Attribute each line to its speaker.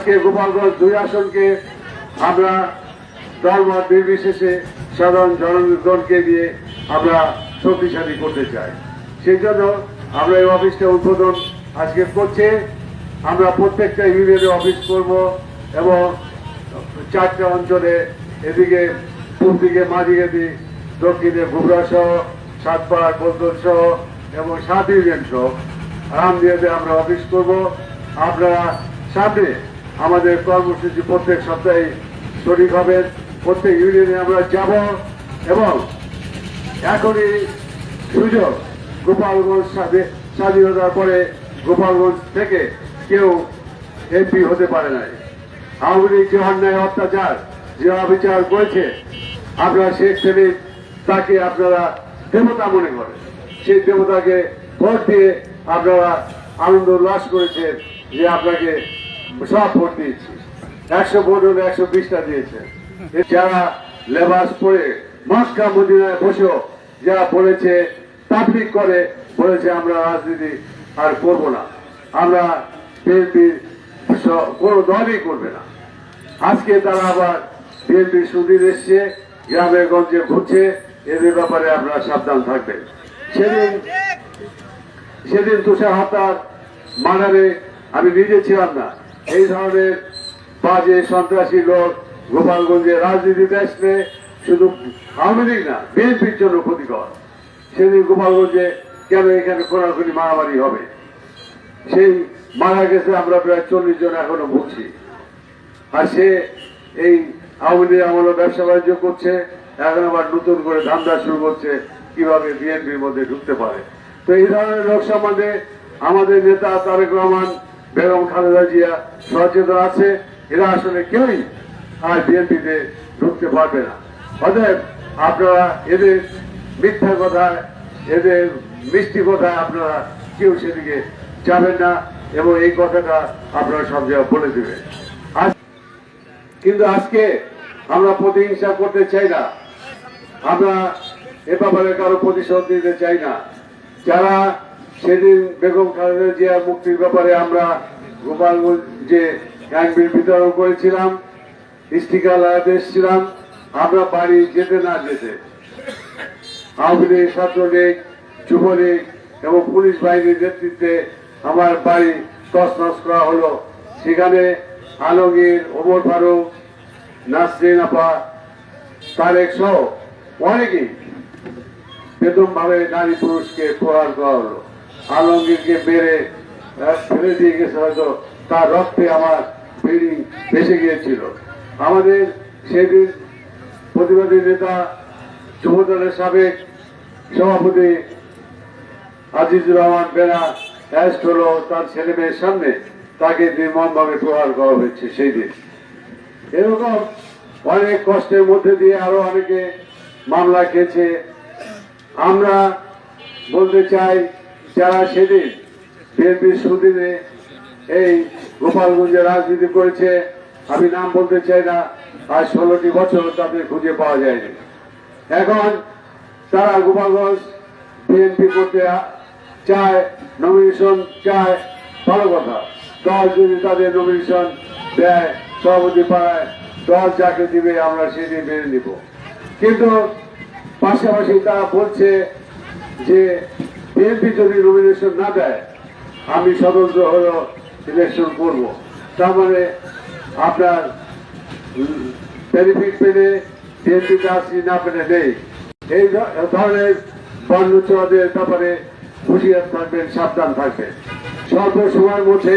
Speaker 1: আজকে গোপালগঞ্জ দুই আসনকে আমরা দলমত নির্বিশেষে সাধারণ জনগণকে দিয়ে আমরা শক্তিশালী করতে চাই। সেই জন্য আমরা এই অফিসটা উদ্বোধন আজকে করছে। আমরা প্রত্যেকটা ইউনিয়নে অফিস করব এবং চারটা অঞ্চলে এদিকে পূর্ব দিকে মাঝিগেদি দক্ষিণে গুবরা সহ সাতপাড়া কোলতল সহ এবং সাত ইউনিয়ন সহ। রামদিয়াতে আমরা অফিস করব। আপনারা সামনে আমাদের কর্মসূচি প্রত্যেক সপ্তাহে শরিক হবেন প্রত্যেক ইউনিয়নে আমরা যাব এবং এখনই সুযোগ গোপালগঞ্জ স্বাধী- স্বাধীনতার পরে গোপালগঞ্জ থেকে কেউ এমপি হতে পারে নাই। আওয়ামী লীগ যে অন্যায় অত্যাচার, যে অবিচার করেছে, আপনারা শেখ সেলিম তাকে আপনারা দেবতা মনে করেন। সেই দেবতাকে ভোট দিয়ে আপনারা আনন্দ উল্লাস করেছেন যে আপনাকে সব ভোট দিয়েছি। একশো ভোট হলে একশো বিশটা দিয়েছেন এ যারা লেবাস মদিনায় বসেও যারা বলেছে করে, বলেছে আমরা রাজনীতি আর করব না। আমরা বিএনপির কোনো দলই করবে না। আজকে তারা আবার বিএনপির সুদিন এসছে গ্রামে গঞ্জে ঘুরছে, এদের ব্যাপারে আপনারা সাবধান থাকবেন। সেদিন সেদিন তুষার হাতার মার্ডারে আমি নিজে ছিলাম না। এই ধরনের বাজে সন্ত্রাসী লোক গোপালগঞ্জে রাজনীতিতে আসলে শুধু আওয়ামী লীগ না, বিএনপির জন্য ক্ষতিকর। সেদিন গোপালগঞ্জে কেন এখানে খোনাখুনি মারামারি হবে? সেই মারা গেছে আমরা প্রায় চল্লিশ জন এখনও ভুগছি। আর সে এই আওয়ামী লীগ আমলে ব্যবসা বাণিজ্য করছে, এখন আবার নতুন করে ধান্দা শুরু করছে, কীভাবে বিএনপির মধ্যে ঢুকতে পারে? তো এই ধরনের লোক সম্বন্ধে আমাদের নেতা তারেক রহমান বেগম খালেদা জিয়া সচেতন আছে, এরা আসলে কেউই আর বিএনপিতে ঢুকতে পারবে না। অতএব আপনারা এদের মিথ্যা কথা, এদের মিষ্টি কথায় আপনারা কেউ সেদিকে যাবেন না এবং এই কথাটা আপনারা সব জায়গায় বলে দেবেন। কিন্তু আজকে আমরা প্রতিহিংসা করতে চাই না। আমরা এ ব্যাপারে কারও প্রতিশোধ নিতে চাই না। যারা সেদিন বেগম খালেদা জিয়ার মুক্তির ব্যাপারে আমরা গোপালগঞ্জে হ্যান্ডবিল বিতরণ করেছিলাম স্টিকার লাগাতে এসেছিলাম, আমরা বাড়ি যেতে না যেতে। আওয়ামী লীগ ছাত্রলীগ, যুবলীগ এবং পুলিশ বাহিনীর নেতৃত্বে আমার বাড়ি তছনছ করা হলো। সেখানে আলমগীর, ওমর ফারুক, নাসরিন আপা, তারেক সহ অনেকেই বেদমভাবে নারী পুরুষকে প্রহার করা হলো। আলমগীরকে মেরে ফেলে দিয়ে গেছে হয়তো, তার রক্তে আমার বিল্ডিং ভেসে গিয়েছিল। আমাদের সেদিন প্রতিবাদী নেতা, যুবদলের সাবেক সভাপতি আজিজুর রহমান বেনা অ্যারেস্ট হলো তার ছেলে মেয়ের সামনে। তাকে নির্মমভাবে প্রহার করা হয়েছে সেই দিন। এরকম অনেক কষ্টের মধ্যে দিয়ে আরও অনেকে মামলা খেয়েছে। আমরা বলতে চাই যারা সেদিন বিএনপির সুদিনে এই গোপালগঞ্জে রাজনীতি করেছে, আমি নাম বলতে চাই না আজ ষোলোটি বছর তাদের খুঁজে পাওয়া যায়নি। এখন তারা গোপালগঞ্জ বিএনপি করতে চায় নমিনেশন চায়, ভালো কথা। দল যদি তাদের নমিনেশন দেয়, সভাপতি পাড়ায় দল যাকে দিবে, আমরা সেটি মেনে নিব। কিন্তু পাশাপাশি তারা বলছে যে বিএনপি যদি নমিনেশন না দেয়, আমি স্বতন্ত্র হলো ইলেকশন করব। তার মানে আপনার বেনিফিট পেলে বিএনপি চাষি না পেলে নেই। এই ধরনের বন্যচদের ব্যাপারে হুঁশিয়ার থাকবেন, সাবধান থাকবেন। স্বল্প সময়ের মধ্যে